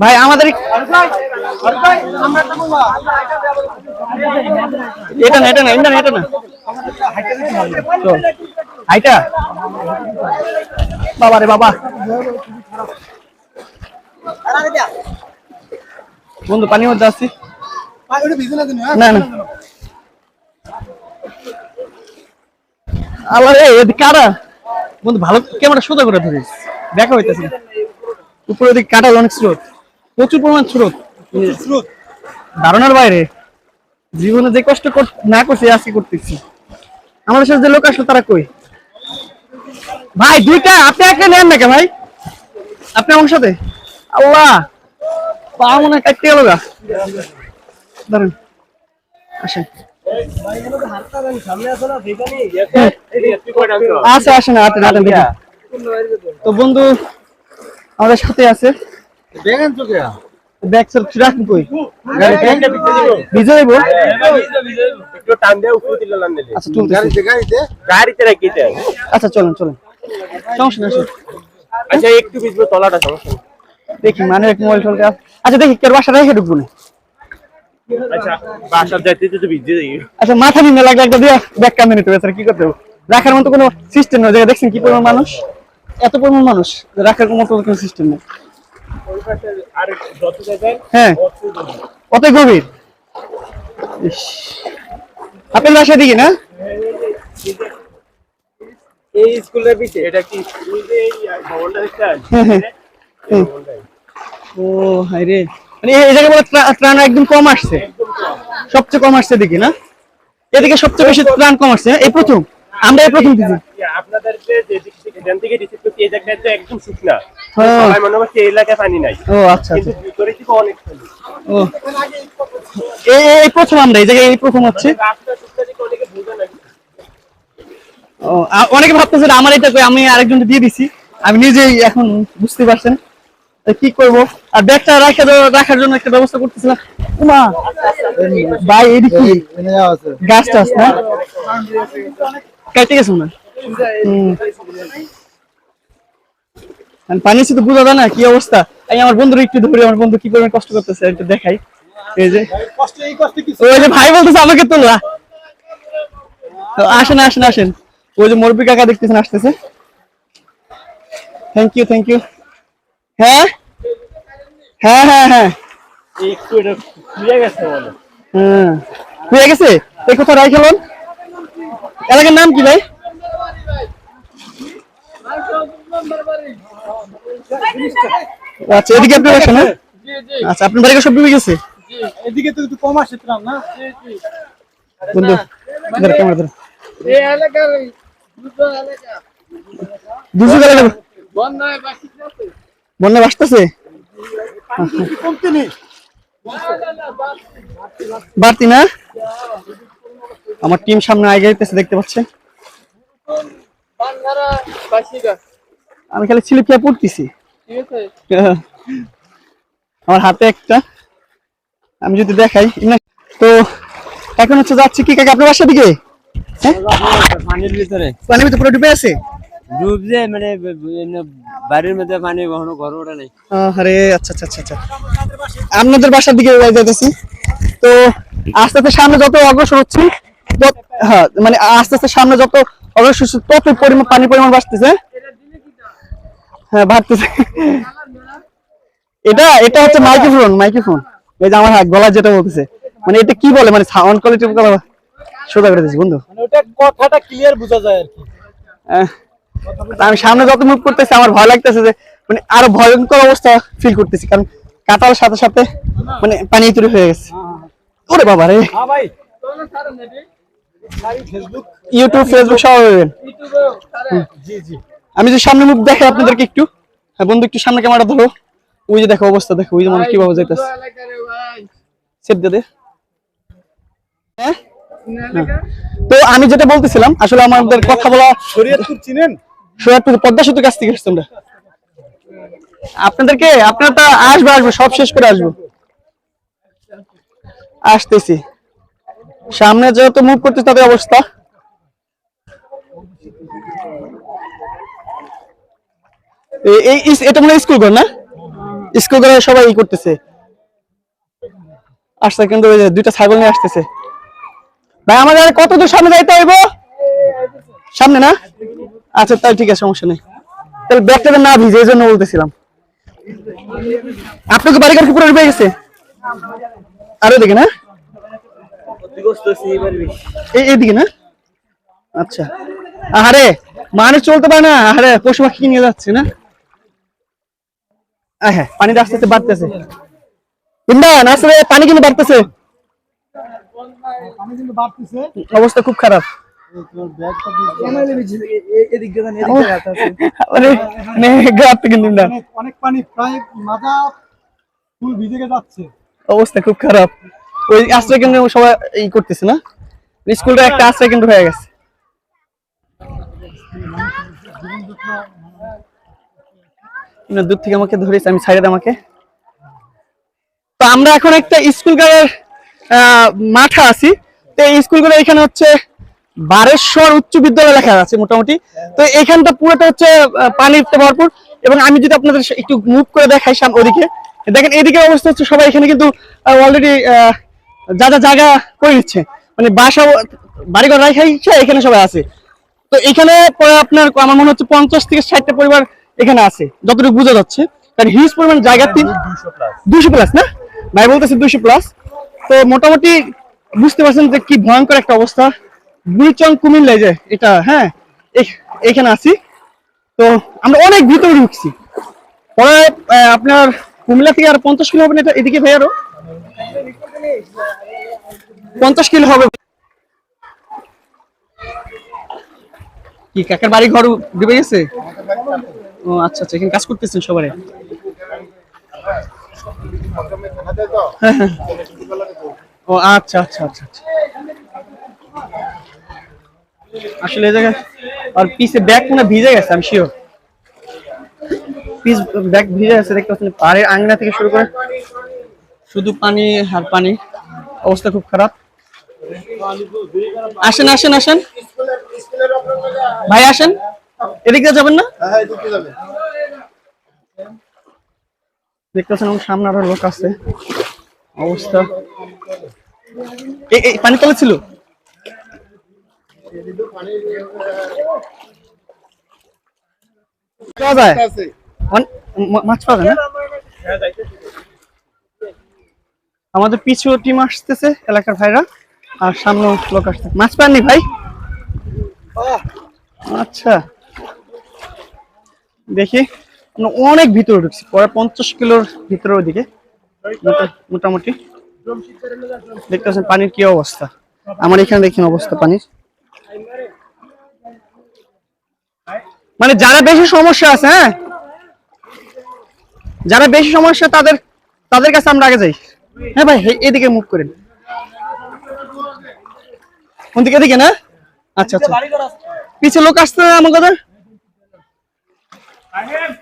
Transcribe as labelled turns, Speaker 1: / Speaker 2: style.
Speaker 1: ভাই, আমাদের এটা না এটা না এটা না এটা না। বাবা রে বাবা। বন্ধু, পানির মধ্যে আসছি না না। আল্লাহ কারা? বন্ধু, ভালো ক্যামেরা সোজা করে ধরিস। দেখা হইতেছে না। উপরে দিকে কাটা অনেক স্রোত। প্রচুর পরিমাণ স্রোত। স্রোত। ধারণার বাইরে জীবনে যে কষ্ট না করছি আজকে করতেছি। আমাদের সাথে যে লোক আসলো তারা কই? ভাই দুইটা আপনি একটা নেন নাকি ভাই? আপনি আমার সাথে? আল্লাহ পা মনে কাটতে গেল গা। দাঁড়ান আসেন। আচ্ছা আসেন হাতে হাতে দেখি তো বন্ধু আমাদের সাথে আছে ব্যাগ স্যার রাখুন কই? ভিজে যাইব
Speaker 2: একটু টান দিয়ে উপরে দিলে লান নিলে।
Speaker 1: আচ্ছা তুলতেছি
Speaker 2: গাড়িতে রাখি দেয়
Speaker 1: আচ্ছা চলেন চলেন। সমস্যা নেই
Speaker 2: আচ্ছা একটু ভিজবে তলাটা সমস্যা
Speaker 1: দেখি মানে এক মোবাইল টোল আচ্ছা দেখি কেউ বাসা রেখে ঢুকবো না।
Speaker 2: আচ্ছা বাসার যাইতে যদি ভিজে যাই।
Speaker 1: আচ্ছা মাথা নিয়ে লাগলে একটা দিয়ে ব্যাগ কামে নিতে হবে কি করতে হবে? রাখার মতো কোনো সিস্টেম নেই জায়গা দেখছেন কি পরিমাণ মানুষ? এত পরিমাণ মানুষ রাখার মতো কোনো সিস্টেম নেই। হ্যাঁ। কত গভীর। আপেল বাসা দিকে না?
Speaker 2: এই স্কুলের পিছে এটা কি স্কুল যে ভবনটা দেখছেন
Speaker 1: হ্যাঁ, হ্যাঁ। হ্যাঁ। ও হাই রে। মানে এই জায়গায় বলে ত্রা- ত্রাণ একদম কম আসছে। সবচেয়ে কম আসছে এদিকে না? এদিকে সবচেয়ে বেশি ত্রাণ কম আসছে। এই প্রথম। আমরা এই প্রথম দিছি।
Speaker 2: আপনাদের যে যেদিক থেকে রিসিভ করছি এই জায়গাটা তো একদম শুকনা। সবাই মনে করছে এই এলাকায় পানি নাই।
Speaker 1: ও আচ্ছা
Speaker 2: কিন্তু ভিতরে থেকে অনেক পানি।
Speaker 1: ও। এই এই প্রথম আমরা এই জায়গায় এই প্রথম হচ্ছে?
Speaker 2: রাস্তা শুকনা থেকে অনেকে
Speaker 1: ও অনেকে ভাবতেছে যে আমার এটা কই আমি আরেকজন দিয়ে দিছি। আমি নিজেই এখন বুঝতে পারছেন কি করব? আর ব্যাগটা রাখা রাখার জন্য একটা ব্যবস্থা করতেছিলাম। উমা ভাই এদিকে কি গাছ টাছ না? কেটে গেছে না পানি বোঝা যায় না কি অবস্থা। এই আমার বন্ধুর একটু ধরে আমার বন্ধু কি করে কষ্ট করতেছে একটু দেখাই। এই যে ওই যে ভাই বলতেছে আমাকে তোলো তো আসেন আসেন আসেন। ওই যে মুরব্বী কাকা দেখতেছেন আসতেছে। থ্যাংক ইউ থ্যাংক ইউ হ্যাঁ? হ্যাঁ হ্যাঁ হ্যাঁ।
Speaker 2: একটু এটা খুলে গেছে মনে হয়।
Speaker 1: গেছে? এই কোথাও রাই খেলুন। এলাকার নাম কি ভাই? আচ্ছা এদিকে? আচ্ছা আপনার বাড়ি সব ডুবে গেছে?
Speaker 3: এদিকে তো একটু কম আসে ত্রাণ না?
Speaker 1: বন্ধু ধরো ক্যামেরা ধরো।
Speaker 3: এই এলাকার দুটো এলাকা। বন্যায়
Speaker 1: বন্যা বাসতেছে?
Speaker 3: কমতে নেই?
Speaker 1: বাড়তি না? আমার টিম সামনে আগে যেতেছে দেখতে পাচ্ছেন।
Speaker 3: বান্ধারা বাসিকা
Speaker 1: আমি খালি স্লিপ খেয়ে পড়তেছি। আমার হাতে একটা। আমি যদি দেখাই তো এখন হচ্ছে যাচ্ছি কি কাকা আপনার বাসা দিকে? হ্যাঁ?
Speaker 4: পানির ভিতরে।
Speaker 1: পানির ভিতরে পুরো ডুবে আছে?
Speaker 4: ডুব যে মানে বাড়ির মধ্যে পানি কখনো ঘর ওঠে নাই।
Speaker 1: আরে আচ্ছা আচ্ছা আচ্ছা আচ্ছা। আপনাদের বাসার দিকে যাইতেছি। তো আস্তে আস্তে সামনে যত অগ্রসর হচ্ছি হ্যাঁ মানে আস্তে আস্তে সামনে যত অগ্রসর তত পরিমাণ পানি পরিমাণ বাড়তেছে। হ্যাঁ বাড়তেছে এটা এটা হচ্ছে মাইক্রোফোন মাইক্রোফোন এই যে আমার গলা যেটা বলতেছে। মানে এটা কি বলে? মানে সাউন্ড কোয়ালিটি সোজা করে দিয়েছি বন্ধু।
Speaker 3: মানে ওটা কথাটা ক্লিয়ার বোঝা যায় আর কি।
Speaker 1: আমি সামনে যত মুভ করতেছি আমার ভয় লাগতেছে যে মানে আরও ভয়ঙ্কর অবস্থা ফিল করতেছি। কারণ কাটার সাথে সাথে মানে পানি তৈরি হয়ে গেছে। ওরে বাবা রে। ইউটিউব ফেসবুক সব
Speaker 3: জি জি।
Speaker 1: আমি যে সামনে মুখ দেখাই আপনাদেরকে একটু। হ্যাঁ বন্ধু একটু সামনে ক্যামেরা ধরো। ওই যে দেখো অবস্থা দেখো ওই যে মানুষ কীভাবে যাইতেছে। সেট দে দে। হ্যাঁ? তো আমি যেটা বলতেছিলাম আসলে আমাদের কথা বলা
Speaker 3: শরীয়তপুর চিনেন?
Speaker 1: সোয়ারপুর পদ্মা সেতু কাছ থেকে এসছি আমরা। আপনাদেরকে আপনারা তো আসব আসব সব শেষ করে আসব। আসতেছি। সামনে যেহেতু মুভ করতে তাদের অবস্থা। সবাই করতেছে। আসছে কিন্তু দুইটা ছাগল নিয়ে আসতেছে। ভাই, আমাদের কত দূর সামনে যাইতে সামনে না? আচ্ছা ঠিক আছে, সমস্যা নেই। তাহলে ব্যাগটা না ভিজে, এই জন্য বলতেছিলাম। আপনাকে বাড়ি পুরো গেছে? আরও দিকে না? না? আচ্ছা। আরে মানুষ চলতে পারে না। আরে পশু পাখি নিয়ে যাচ্ছে না? হ্যাঁ পানিটা আস্তে আস্তে বাড়তেছে। ইমরান আসলে পানি কিন্তু বাড়তেছে। অবস্থা খুব খারাপ।
Speaker 3: অনেক পানি প্রায় মাজা ফুল ভিজে যাচ্ছে।
Speaker 1: অবস্থা খুব খারাপ। ওই আশ্রয় কেন্দ্রে সবাই করতেছে না? স্কুলটা একটা আশ্রয় কেন্দ্র হয়ে গেছে। দূর থেকে আমাকে ধরেছে, আমি ছাইড়ে আমাকে। তো আমরা এখন একটা স্কুল গাড়ির মাঠে আছি। তো এই স্কুলগুলো এখানে হচ্ছে বারেশ্বর উচ্চ বিদ্যালয় লেখা আছে মোটামুটি। তো এখানটা পুরোটা হচ্ছে পানিতে ভরপুর। এবং আমি যদি আপনাদের একটু মুভ করে দেখাই সামনে ওদিকে। দেখেন, এদিকে অবস্থা হচ্ছে, সবাই এখানে কিন্তু অলরেডি যা যা জায়গা করে নিচ্ছে। মানে বাসা, বাড়িঘর রাখাই এখানে সবাই আছে। তো এখানে আপনার, আমার মনে হচ্ছে পঞ্চাশ থেকে ষাটটা পরিবার এখানে আছে, যতটুকু বোঝা যাচ্ছে। কারণ হিউজ পরিমাণ জায়গা তিন দুশো প্লাস না? ভাই বলতেছে দুশো প্লাস তো মোটামুটি বুঝতে পারছেন যে কি ভয়ঙ্কর একটা অবস্থা। বুড়িচং কুমিল্লা যে এটা হ্যাঁ এখানে আছি। তো আমরা অনেক ভিতরে ঢুকছি। পরে আপনার কুমিল্লা থেকে আর পঞ্চাশ কিলো হবে না এটা? এদিকে ভাই আরও? পঞ্চাশ কিলো হবে। কি কাকার বাড়ি ঘর ডুবে গেছে? ও আচ্ছা আচ্ছা এখানে কাজ করতেছেন হ্যাঁ। ও আচ্ছা আচ্ছা আচ্ছা আচ্ছা। আসলে এই জায়গায় আর পিছে ব্যাগ মনে ভিজে গেছে আমি শিওর পিস ব্যাগ ভিজে গেছে, দেখতে পাচ্ছেন, পাড়ের আংনা থেকে শুরু করে শুধু পানি আর পানি। অবস্থা খুব খারাপ। আসেন আসেন আসেন। ভাই, আসেন। এদিক যাবেন না? দেখতে পাচ্ছেন আমার সামনে আরও লোক আছে। অবস্থা। এই পানি তলে ছিল? পাওয়া যায়? মাছ পাওয়া যায় না? আমাদের পিছু টিম আসতেছে এলাকার ভাইরা। আর সামনে লোক আসছে। মাছ পাননি ভাই? আচ্ছা। দেখি। অনেক ভিতরে ঢুকছি। পরে পঞ্চাশ কিলোর ভিতরের ওদিকে মোটা- মোটামুটি। দেখতে পানির কি অবস্থা। আমার এখানে দেখেন অবস্থা পানির। মানে যারা বেশি সমস্যা আছে হ্যাঁ? যারা বেশি সমস্যা, তাদের তাদের কাছে আমরা আগে যাই। হ্যাঁ ভাই এদিকে মুভ করেন। কোন দিকে এদিকে না? আচ্ছা আচ্ছা। পিছে লোক আসতে আমার কথা સાહેબ